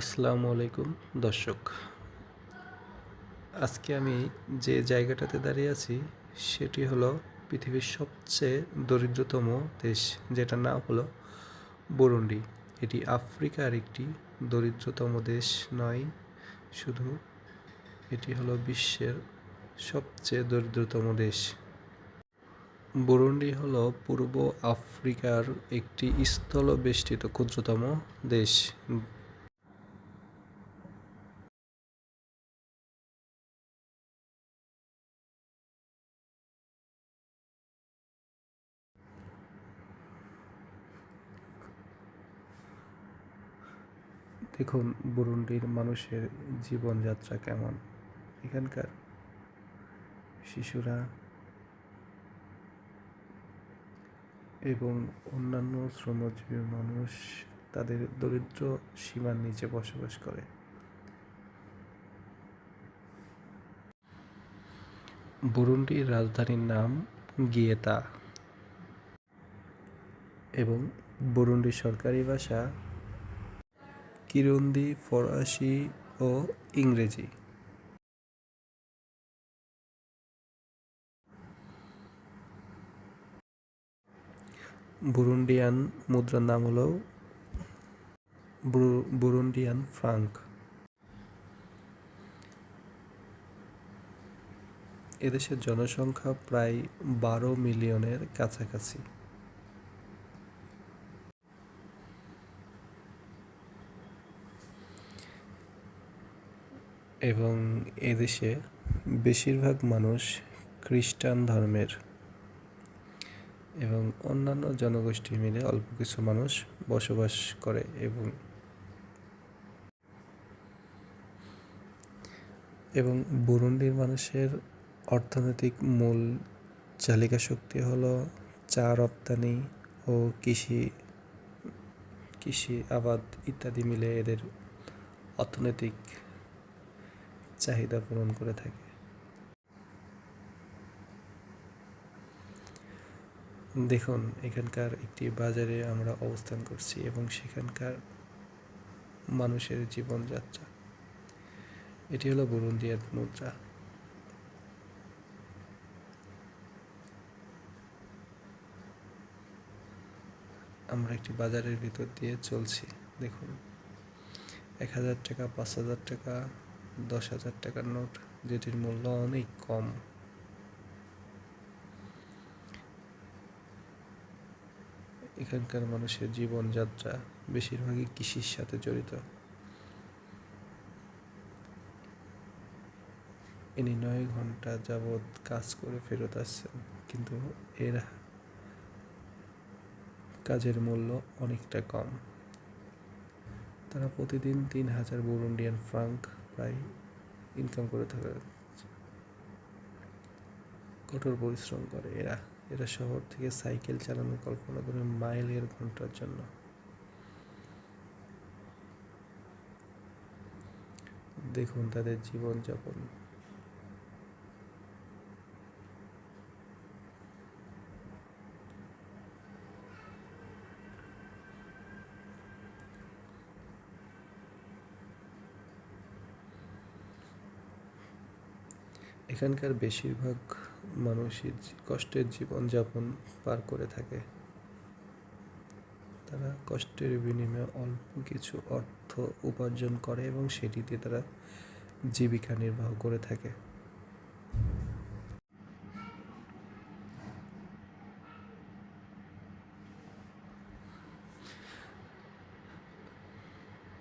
আসসালামু আলাইকুম, দর্শক। আজকে আমি যে জায়গাটাতে দাঁড়িয়ে আছি, সেটি হলো পৃথিবীর সবচেয়ে দরিদ্রতম দেশ, যেটার নাম হলো বরুন্ডি। এটি আফ্রিকার একটি দরিদ্রতম দেশ নয়, শুধু এটি হলো বিশ্বের সবচেয়ে দরিদ্রতম দেশ। বুরুন্ডি হলো পূর্ব আফ্রিকার একটি স্থলবেষ্টিত ক্ষুদ্রতম দেশ। দেখুন, বুরুন্ডির মানুষের জীবনযাত্রা কেমন? এখানকার শিশুরা এবং অন্যান্য শ্রমজীবী মানুষ তাদের দরিদ্র সীমার নিচে বসবাস করে। বুরুন্ডির রাজধানীর নাম গিয়েতা এবং বুরুন্ডির সরকারি ভাষা কিরুন্দি, ফরাসি ও ইংরেজি। বুরুন্ডিয়ান মুদ্রার নাম হলো বুরুন্ডিয়ান ফ্রাঙ্ক। এদেশের জনসংখ্যা প্রায় বারো মিলিয়নের কাছাকাছি। এবং এদেশে বেশিরভাগ মানুষ খ্রিস্টান ধর্মের। এবং অন্যান্য জনগোষ্ঠী মিলে অল্প কিছু মানুষ বসবাস করে এবং এবং বুরুন্ডির মানুষের অর্থনৈতিক মূল চালিকা শক্তি হলো চা রপ্তানি ও কৃষি কৃষি আবাদ ইত্যাদি মিলে এদের অর্থনৈতিক চাহিদা পূরণ করে থাকে। দেখুন, এখানকার একটি বাজারে আমরা অবস্থান করছি এবং সেখানকার মানুষের জীবনযাত্রা। এটি হলো বুরুন্দিয়ার মুদ্রা। আমরা একটি বাজারের ভিতর দিয়ে চলছি। দেখুন, এক হাজার টাকা, পাঁচ হাজার টাকা দশ হাজার টাকার নোট, যেটির মূল্য অনেক কম। এখানকার মানুষের জীবনযাত্রা বেশিরভাগই কৃষির সাথে জড়িত। ইনি নয় ঘণ্টা যাবৎ কাজ করে ফেরত আসছেন, কিন্তু এর কাজের মূল্য অনেকটা কম। তারা প্রতিদিন তিন হাজার বুরুন্ডিয়ান ফ্রাঙ্ক প্রায় ইনকাম করে থাকে কঠোর পরিশ্রম করে এরা। এরা শহর থেকে সাইকেল চালানোর কল্পনা করে মাইলের ঘণ্টার জন্য। দেখুন তাদের জীবনযাপন। এখানকার বেশিরভাগ মানুষই কষ্টের জীবনযাপন পার করে থাকে। তারা কষ্টের বিনিময়ে অল্প কিছু অর্থ উপার্জন করে এবং সেটি দিয়ে তারা জীবিকা নির্বাহ করে থাকে।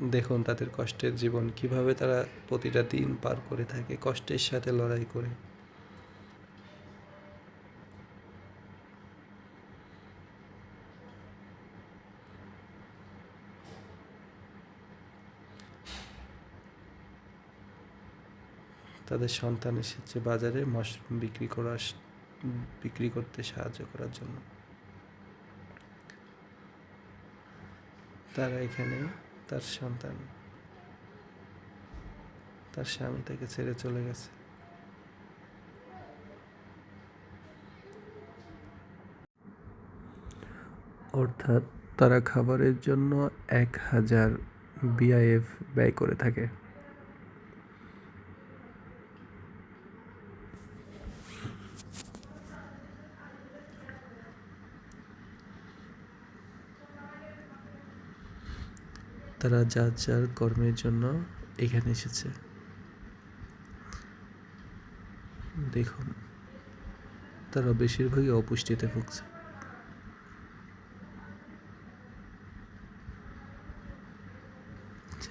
দেখুন তাদের কষ্টের জীবন, কীভাবে তারা প্রতিটা দিন পার করে থাকে, কষ্টের সাথে লড়াই করে। তাদের সন্তান এসেছে বাজারে মাশরুম বিক্রি করার বিক্রি করতে সাহায্য করার জন্য। তারা এখানে তার সন্তান। তার স্বামী তাকে ছেড়ে চলে গেছে। অর্থাৎ তারা খাবারের জন্য এক হাজার বিআইএফ ব্যয় করে থাকে। তারা যার যার কর্মের জন্য এখানে এসেছে। দেখুন, তারা বেশিরভাগই অপুষ্টিতে ভুগছে।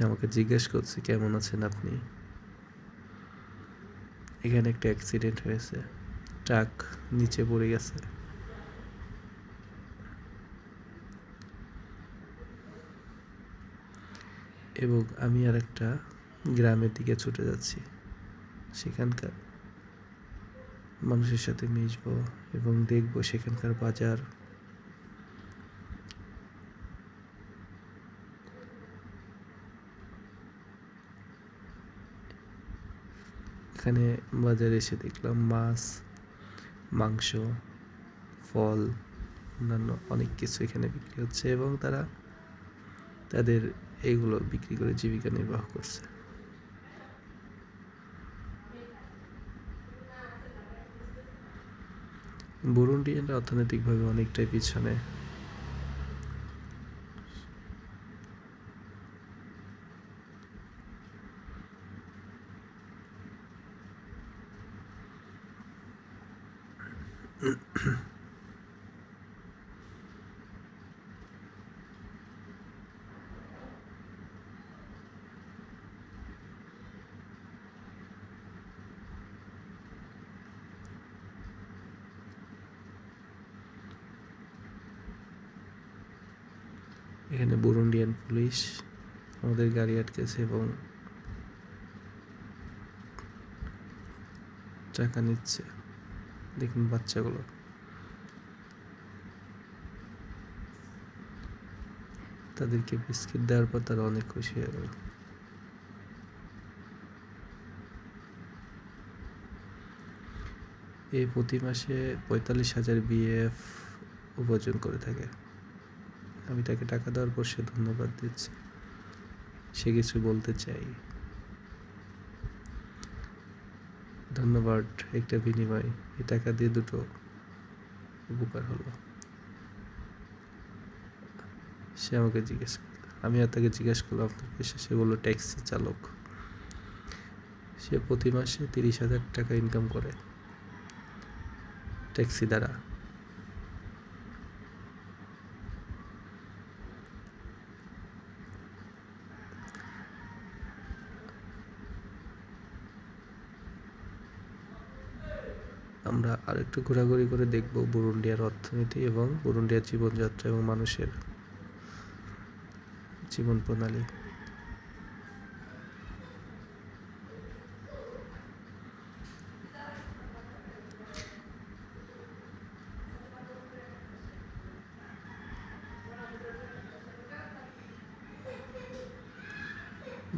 আমাকে জিজ্ঞেস করছে, কেমন আছেন আপনি? এখানে একটা অ্যাক্সিডেন্ট হয়েছে। ট্রাক নিচে পড়ে গেছে। এবং আমি আর একটা গ্রামের দিকে ছুটে যাচ্ছি। সেখানকার মানুষের সাথে মিশব এবং দেখব সেখানকার বাজার। এখানে বাজারে এসে দেখলাম মাছ, মাংস, ফল, অন্যান্য অনেক কিছু এখানে বিক্রি হচ্ছে এবং তারা তাদের এইগুলো বিক্রি করে জীবিকা নির্বাহ করছে। বুরুন্ডিয়ানরা অর্থনৈতিকভাবে অনেকটাই পিছনে। এখানে বুরুন্ডিয়ান পুলিশ আমাদের গাড়ি আটকেছে এবং টাকা নিচ্ছে। দেখুন বাচ্চাগুলো। তাদেরকে বিস্কিট দেওয়ার পর তারা অনেক খুশি হয়ে গেল। এই প্রতি মাসে পঁয়তাল্লিশ হাজার বিএফ উপার্জন করে থাকে। আমি তাকে টাকা দেওয়ার পর সে ধন্যবাদ দিচ্ছে। সে কিছু বলতে চাই। ধন্যবাদ, একটা বিনিময়। এই টাকা দিয়ে দুটো উপকার হলো। সে আমাকে জিজ্ঞেস আমি আর তাকে জিজ্ঞেস করলাম আপনার পেশা সে বলল, ট্যাক্সি চালক। সে প্রতি মাসে তিরিশ হাজার টাকা ইনকাম করে। ট্যাক্সি দ্বারা। আমরা আরেকটু ঘোরাঘুরি করে দেখব বুরুন্ডিয়ার অর্থনীতি এবং বুরুন্ডিয়ার জীবনযাত্রা এবং মানুষের জীবন প্রণালী।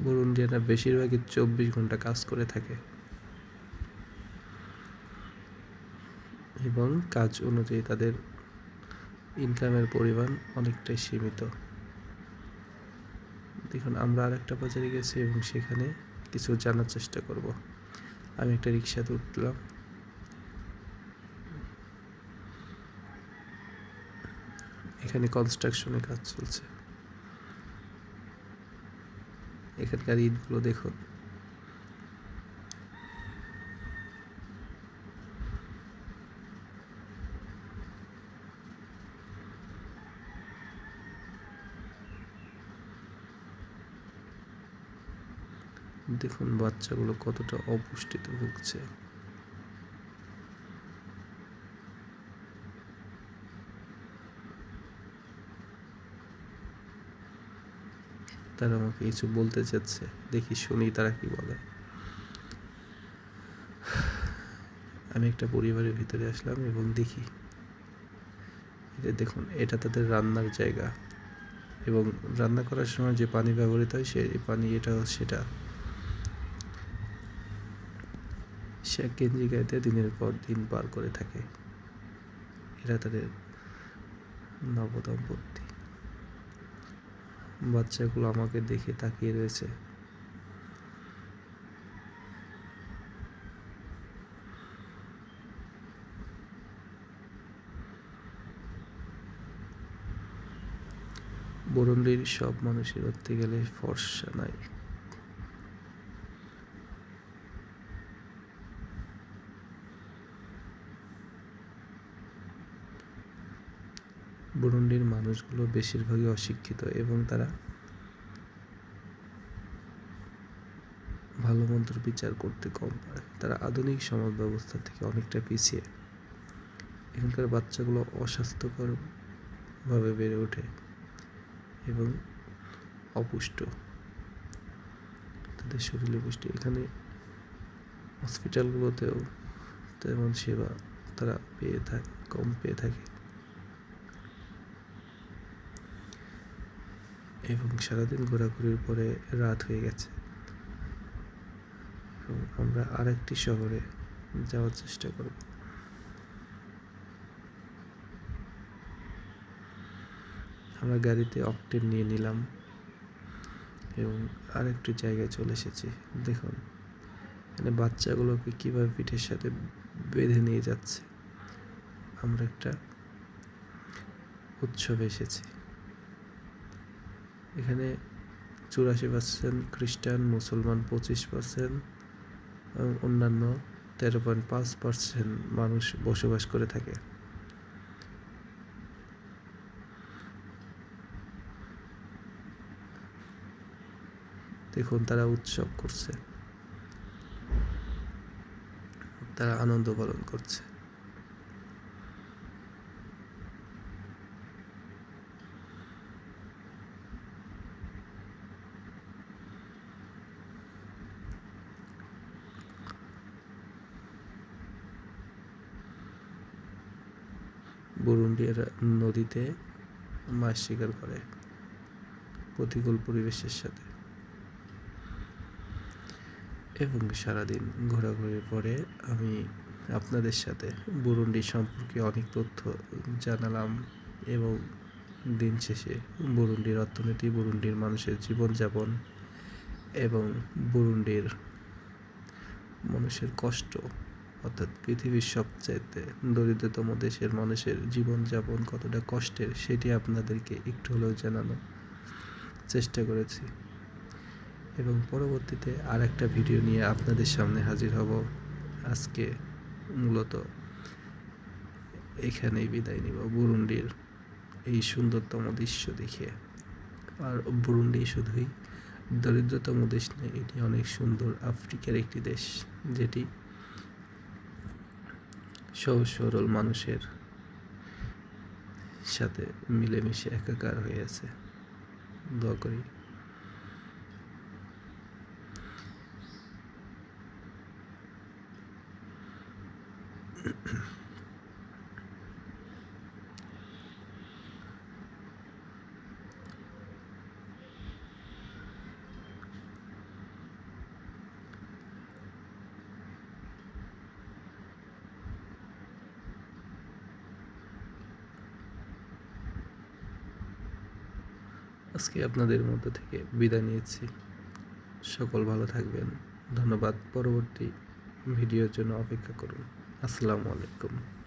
বুরুন্ডিয়ানরা বেশিরভাগই চব্বিশ ঘণ্টা কাজ করে থাকে। এবং কাজ অনুযায়ী তাদের ইনকামের পরিমাণ অনেকটাই সীমিত। দেখুন, আমরা আর একটা বাজারে গেছি এবং সেখানে কিছু জানার চেষ্টা করব। আমি একটা রিক্সাতে উঠলাম এখানে কনস্ট্রাকশনের কাজ চলছে। এখানকার ইটগুলো দেখুন। দেখুন, বাচ্চাগুলো কতটা অপুষ্টিতে ভুগছে। তারা আমাকে কিছু বলতে চাচ্ছে। দেখি, শুনি তারা কি বলে। আমি একটা পরিবারের ভিতরে আসলাম এবং দেখি এটা দেখুন, এটা তাদের রান্নার জায়গা। এবং রান্না করার সময় যে পানি ব্যবহৃত হয়, সেই পানি এটা, সেটা। সে গাইতে দিনের পর দিন পার করে থাকে। এরা তাদের নবদম্পতি। বাচ্চাগুলো আমাকে দেখে তাকিয়ে রয়েছে। বরুণডির সব মানুষের ধরতে গেলে ফর্সা নাই। বুরুন্ডির মানুষগুলো বেশিরভাগই অশিক্ষিত এবং তারা ভালো মন্দের বিচার করতে কম পারে। তারা আধুনিক সমাজ ব্যবস্থা থেকে অনেকটা পিছিয়ে। এখানকার বাচ্চাগুলো অস্বাস্থ্যকরভাবে বেড়ে ওঠে এবং অপুষ্ট। তাদের শরীরে পুষ্টি। এখানে হসপিটালগুলোতেও তেমন সেবা তারা পেয়ে থাকে, কম পেয়ে থাকে। এবং সারাদিন ঘোরাঘুরির পরে রাত হয়ে গেছে। এবং আমরা আরেকটি শহরে যাওয়ার চেষ্টা করব। আমরা গাড়িতে অকটেন নিয়ে নিলাম এবং আরেকটি জায়গায় চলে এসেছি। দেখুন, এখানে বাচ্চাগুলোকে কীভাবে পিঠের সাথে বেঁধে নিয়ে যাচ্ছে। আমরা একটা উৎসবে এসেছি। এখানে চুরাশি পার্সেন্ট খ্রিস্টান, মুসলমান পঁচিশ পার্সেন্ট এবং অন্যান্য তেরো পয়েন্ট পাঁচ পার্সেন্ট মানুষ বসবাস করে থাকে। দেখুন তারা উৎসব করছে। তারা আনন্দ পালন করছে। বুরুন্ডির নদীতে মাছ শিকার করে প্রতিকূল পরিবেশের সাথে। এবং সারাদিন ঘোরাঘুরির পরে আমি আপনাদের সাথে বুরুন্ডি সম্পর্কে অনেক তথ্য জানালাম এবং দিন শেষে বুরুন্ডির অর্থনীতি, বুরুন্ডির মানুষের জীবনযাপন এবং বুরুন্ডির মানুষের কষ্ট অর্থাৎ পৃথিবীর সবচাইতে দরিদ্রতম দেশের মানুষের জীবনযাপন কতটা কষ্টের, সেটি আপনাদেরকে একটু হলেও জানানো চেষ্টা করেছি। এবং পরবর্তীতে আর একটা ভিডিও নিয়ে আপনাদের সামনে হাজির হব। আজকে মূলত এখানেই বিদায় নিব বুরুন্ডির এই সুন্দরতম দৃশ্য দেখে। আর বুরুন্ডি শুধুই দরিদ্রতম দেশ নয়, এটি অনেক সুন্দর আফ্রিকার একটি দেশ, যেটি সহজ সরল মানুষের সাথে মিলেমিশে একাকার হয়ে আছে। দোয়া করি। আজকে আপনাদের মধ্য থেকে বিদায় নিয়েছি। সকল ভালো থাকবেন। ধন্যবাদ। পরবর্তী ভিডিওর জন্য অপেক্ষা করুন। আসসালামু আলাইকুম।